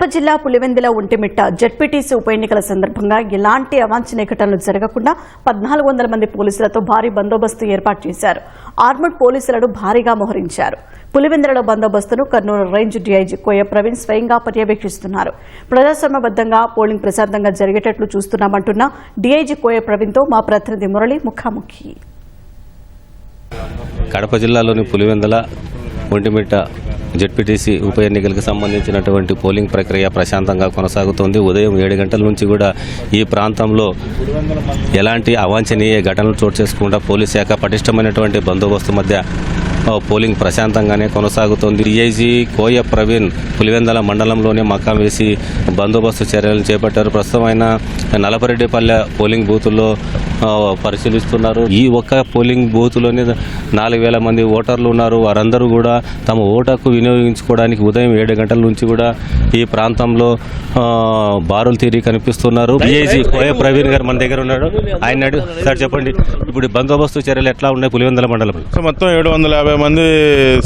కడప జిల్లా పులివెందుల ఒంటిమిట్ట జడ్పీటీసీ ఉప ఎన్నికల సందర్భంగా ఎలాంటి అవాంఛనీయ ఘటనలు జరగకుండా పద్నాలుగు వందల మంది పోలీసులతో భారీ బందోబస్తు ఏర్పాటు చేశారు. ఆర్మడ్ పోలీసులను భారీగా మోహరించారు. పులివెందులలో బందోబస్తును కర్నూలు రేంజ్ డీఐజీ కోయ ప్రవీణ్ స్వయంగా పర్యవేక్షిస్తున్నారు. ప్రజాస్వామ్యబద్దంగా పోలింగ్ ప్రశాంతంగా జరిగేటట్లు చూస్తున్నామంటున్న డీఐజీ కోయ ప్రవీణ్తో మా ప్రతినిధి మురళి ముఖాముఖి. కడప జిల్లాలోని పులివెందల ఒంటిమిట్ట జడ్పీటీసీ ఉప ఎన్నికలకు సంబంధించినటువంటి పోలింగ్ ప్రక్రియ ప్రశాంతంగా కొనసాగుతోంది. ఉదయం ఏడు గంటల నుంచి కూడా ఈ ప్రాంతంలో ఎలాంటి అవాంఛనీయ ఘటనలు చోటు చేసుకుండా పోలీస్ శాఖ పటిష్టమైనటువంటి బందోబస్తు మధ్య పోలింగ్ ప్రశాంతంగానే కొనసాగుతోంది. డిఐజీ కోయ ప్రవీణ్ పులివెందల మండలంలోనే మకాం వేసి బందోబస్తు చర్యలను చేపట్టారు. ప్రస్తుతం ఆయన నలపరెడ్డిపల్లె పోలింగ్ బూతుల్లో పరిశీలిస్తున్నారు. ఈ ఒక్క పోలింగ్ బూత్లోనే నాలుగు వేల మంది ఓటర్లు ఉన్నారు. వారందరూ కూడా తమ ఓటకు వినియోగించుకోవడానికి ఉదయం ఏడు గంటల నుంచి కూడా ఈ ప్రాంతంలో బారులు తీరి కనిపిస్తున్నారు. డిఐజీ కోయ ప్రవీణ్ గారు మన దగ్గర ఉన్నాడు. ఆయన సార్ చెప్పండి. ఇప్పుడు బందోబస్తు చర్యలు ఎట్లా ఉన్నాయి పులివెందల మండలం మొత్తం ఏడు వందల యాభై మంది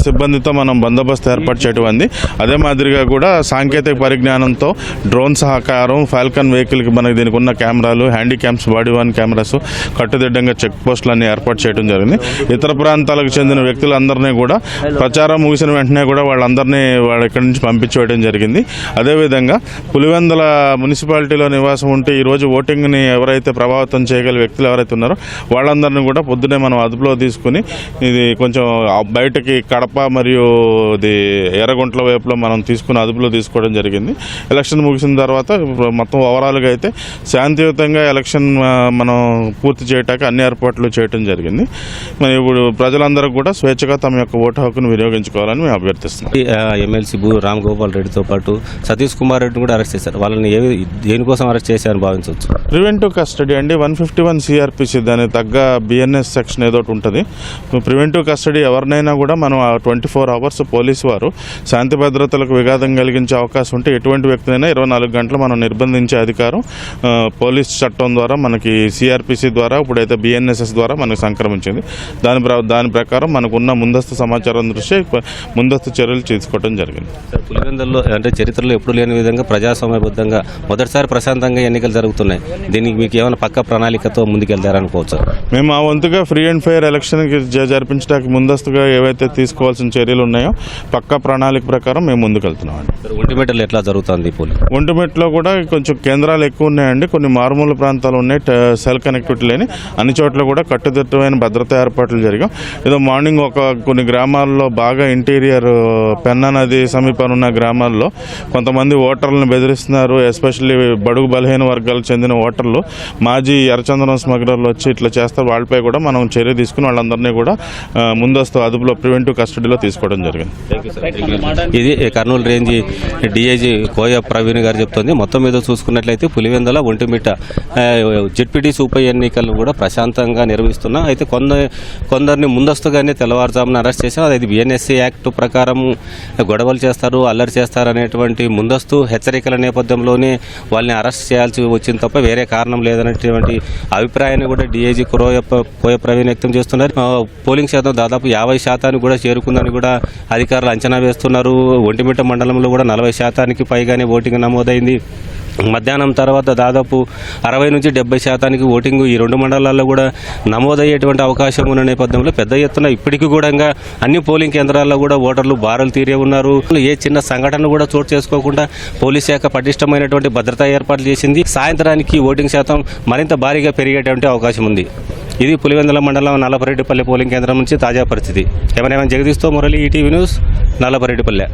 సిబ్బందితో మనం బందోబస్తు ఏర్పాటు చేయటం అంది అదే మాదిరిగా కూడా సాంకేతిక పరిజ్ఞానంతో డ్రోన్ సహకారం ఫాల్కన్ వెహికల్కి మనకి దీనికి ఉన్న కెమెరాలు handy cams body worn cameras కట్టుదిడ్డంగా check పోస్టులన్నీ ఏర్పాటు చేయడం జరిగింది. ఇతర ప్రాంతాలకు చెందిన వ్యక్తులందరినీ కూడా ప్రచారం ముగిసిన వెంటనే కూడా వాళ్ళందరినీ వాళ్ళ ఇక్కడి నుంచి పంపించేయడం జరిగింది. అదేవిధంగా పులివెందుల మున్సిపాలిటీలో నివాసం ఉంటే ఈరోజు ఓటింగ్ని ఎవరైతే ప్రభావితం చేయగల వ్యక్తులు ఎవరైతే ఉన్నారో వాళ్ళందరినీ కూడా పొద్దునే మనం అదుపులో తీసుకుని ఇది కొంచెం బయటకి కడప మరియు ఇది ఎర్రగుంట్ల వైపులో మనం తీసుకుని అదుపులో తీసుకోవడం జరిగింది. ఎలక్షన్ ముగిసిన తర్వాత మొత్తం ఓవరాల్గా అయితే శాంతియుతంగా ఎలక్షన్ మనం పూర్తి చేయటానికి అన్ని ఏర్పాట్లు చేయడం జరిగింది. మరి ఇప్పుడు ప్రజలందరూ కూడా స్వేచ్ఛగా తమ యొక్క ఓటు హక్కును వినియోగించుకోవాలని మేము అభ్యర్థిస్తున్నాం. ఎమ్మెల్సీ భూ రామ్ గోపాల్ రెడ్డితో పాటు సతీష్ కుమార్ రెడ్డిని కూడా అరెస్ట్ చేశారు. వాళ్ళని ఏ దేనికోసం అరెస్ట్ చేశారని భావించవచ్చు? ప్రివెంటివ్ కస్టడీ అండి. వన్ ఫిఫ్టీ వన్ సిఆర్పిసి దాని తగ్గ బిఎన్ఎస్ సెక్షన్ ఏదో ఒకటి ఉంటుంది. ప్రివెంటివ్ కస్టడీ ఎవరినైనా కూడా మనం ట్వంటీ ఫోర్ అవర్స్ పోలీసు వారు శాంతి భద్రతలకు విఘాతం కలిగించే అవకాశం ఉంటే ఎటువంటి వ్యక్తినైనా ఇరవై నాలుగు గంటలు మనం నిర్బంధించే అధికారం ఆ, పోలీస్ చట్టం ద్వారా మనకి సిఆర్పిసి ద్వారా ఇప్పుడైతే బిఎన్ఎస్ఎస్ ద్వారా మనకు సంక్రమించింది. దాని దాని ప్రకారం మనకున్న ముందస్తు సమాచారం దృష్ట్యా ముందస్తు చర్యలు తీసుకోవడం జరిగింది. పులివెందుల్లో అంటే చరిత్రలో ఎప్పుడు లేని విధంగా ప్రజాస్వామ్యబద్ధంగా మొదటిసారి ప్రశాంతంగా ఎన్నికలు జరుగుతున్నాయి. దీనికి మీకు ఏమైనా పక్క ప్రణాళికతో ముందుకెళ్తారనుకోవచ్చు? మేము ఆ వంతుగా ఫ్రీ అండ్ ఫెయిర్ ఎలక్షన్కి జరిపించడానికి ముందస్తుగా ఏవైతే తీసుకోవాల్సిన చర్యలు ఉన్నాయో పక్కా ప్రణాళిక ప్రకారం మేము ముందుకెళ్తున్నామండి. సార్, ఒంటిమిట్టలో ఎట్లా జరుగుతుంది ఒంటిమెట్లో కూడా కొంచెం కేంద్రాలు ఎక్కువ ఉన్నాయండి. కొన్ని మారుమూల ప్రాంతాలు ఉన్నాయి. సెల్ కనెక్టివిటీ లేని అన్ని చోట్ల కూడా కట్టుదిట్టమైన భద్రతా ఏర్పాట్లు జరిగాం. ఏదో మార్నింగ్ ఒక కొన్ని గ్రామాల్లో బాగా ఇంటీరియర్ పెన్నా నది సమీపం ఉన్న గ్రామాల్లో కొంతమంది ఓటర్లను బెదిరిస్తున్నారు. ఎస్పెషల్లీ బడుగు బలహీన వర్గాలకు చెందిన ఓటర్లు మాజీ ఎర్రచందనం స్మగ్లర్లు వచ్చి ఇట్లా చేస్తారు. వాళ్ళపై కూడా మనం చర్య తీసుకుని వాళ్ళందరినీ కూడా ముందస్తు అదుపులో ప్రివెంటివ్ కస్టడీలో తీసుకోవడం జరిగింది. ఇది కర్నూలు రేంజ్ డిఐజీ కోయ ప్రవీణ్ గారు చెప్తుంది. మొత్తం మీద చూసుకున్నట్లయితే పులివెందల ఒంటిమిట్ట జడ్పీటీసీ ఉప ఎన్నికలు కూడా ప్రశాంతంగా నిర్వహిస్తున్నా. అయితే కొంద కొందరిని ముందస్తుగానే తెల్లవారుజామున అరెస్ట్ చేశాం అది బిఎన్ఎస్సీ యాక్ట్ ప్రకారం గొడవలు చేస్తారు అల్లరి చేస్తారు అనేటువంటి ముందస్తు హెచ్చరికల నేపథ్యంలోనే వాళ్ళని అరెస్ట్ చేయాల్సి వచ్చింది తప్ప వేరే కారణం లేదనేటువంటి అభిప్రాయాన్ని కూడా డిఐజీ కోయ కోయ ప్రవీణ్ వ్యక్తం చేస్తున్నారు. పోలింగ్ శాతం దాదాపు యాభై శాతానికి కూడా చేరుకుందని కూడా అధికారులు అంచనా వేస్తున్నారు. ఒంటిమిట్ట మండలంలో కూడా నలభై శాతానికి పైగానే ఓటింగ్ నమోదైంది. మధ్యాహ్నం తర్వాత దాదాపు అరవై నుంచి డెబ్బై శాతానికి ఓటింగ్ ఈ రెండు మండలాల్లో కూడా నమోదయ్యేటువంటి అవకాశం ఉన్న నేపథ్యంలో పెద్ద ఎత్తున ఇప్పటికీ కూడా అన్ని పోలింగ్ కేంద్రాల్లో కూడా ఓటర్లు బారలు తీరే ఉన్నారు. ఏ చిన్న సంఘటన కూడా చోటు చేసుకోకుండా పోలీస్ శాఖ పటిష్టమైనటువంటి భద్రతా ఏర్పాట్లు చేసింది. సాయంత్రానికి ఓటింగ్ శాతం మరింత భారీగా పెరిగేటువంటి అవకాశం ఉంది. ఇది పులివెందుల మండలం నల్లపరెడ్డిపల్లి పోలింగ్ కేంద్రం నుంచి తాజా పరిస్థితి. ఏమైనా జగదీష్తో మురళి ఈటీవీ న్యూస్ నల్లపరెడ్డిపల్లె.